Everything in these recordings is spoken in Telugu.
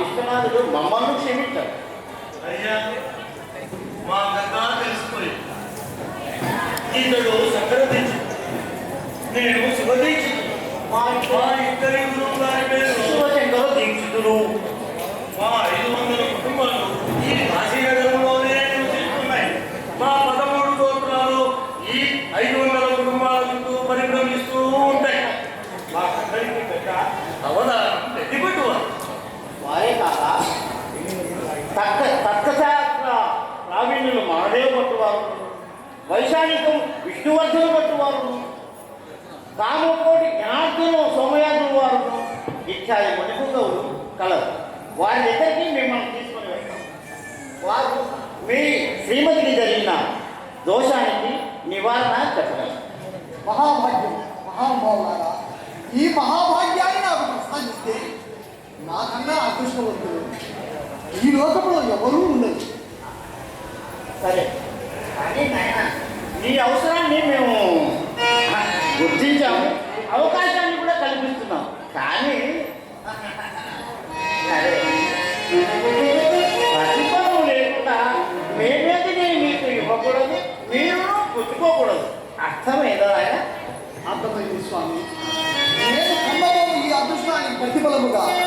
విశ్వనాథుడు మమ్మల్ని క్షమించాడు అయ్యా మా గంగా తెలిసిపోయి ఇతడు సకల దీక్ష నేను మా మా ఇద్దరి తక్క తత్వశాస్త్ర ప్రావీణ్యులు మహాదేవ పట్టువారు వైశాలికం విష్ణువర్ధన పట్టువారు కామకోటి జ్ఞానార్థులు సోమయాజులు వారు ఇత్యాది మణిపుంగవులు కలరు వారి దగ్గరికి మిమ్మల్ని తీసుకొని వెళ్తాం. వారు మీ శ్రీమతికి జరిగిన దోషానికి నివారణ చెప్పగలరు. మహాభాగ్యం మహానుభావులారా ఈ మహాభాగ్యాన్ని నాకు ప్రసాదిస్తే నాకన్నా అదృష్టవంతులు ఈ లోకంలో ఎవరూ ఉండరు. సరే. కానీ నాయన నీ అవసరాన్ని మేము గుర్తించాము. అవకాశాన్ని కూడా కల్పిస్తున్నాం. కానీ సరే. ప్రతిఫలం లేకుండా మేమేది నేను మీకు ఇవ్వకూడదు మీరు పుచ్చుకోకూడదు. అర్థమైందా ఆయన అర్థమైంది స్వామి. నేను పొందబోవు ఈ అదృష్టానికి ప్రతిఫలముగా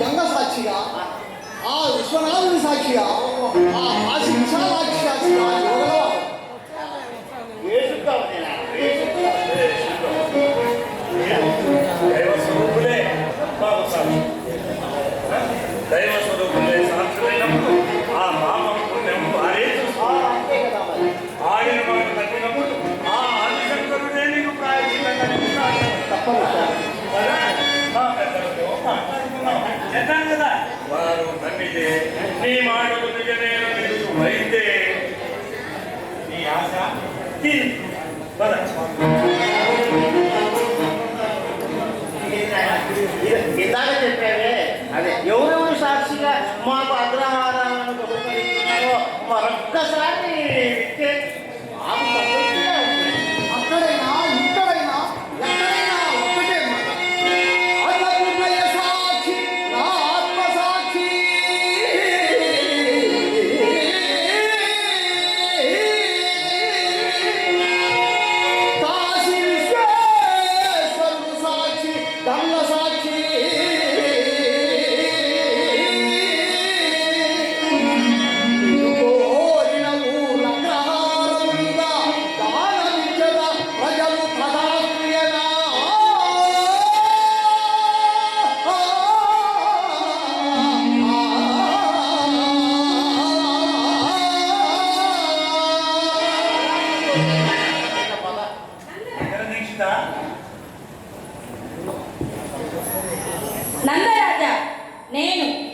గంగ సాక్షిగా ఆ విశ్వనాథుని సాక్షిగా ఆ కాశీ वैदे ये आशा तीन बड़ा ये ये दादा जैसे है अरे योर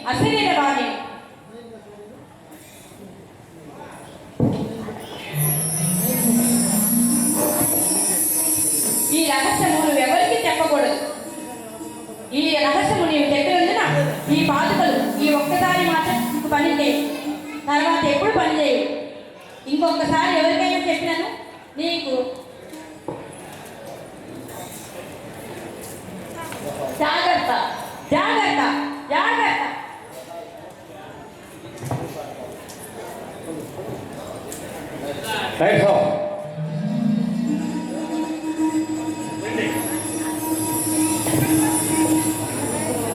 నేను అశరీర వాణి ఈ రహస్యము నువ్వు ఎవరికి చెప్పకూడదు. ఈ రహస్యము నీవు చెప్పినందున ఈ బాధకులు ఈ ఒక్కసారి మాత్రం పని చేయు. తర్వాత ఎప్పుడు పని చేయు ఇంకొకసారి ఎవరికైనా చెప్పినాను నీకు. జాగ్రత్త జాగ్రత్త జాగ్రత్త. 来一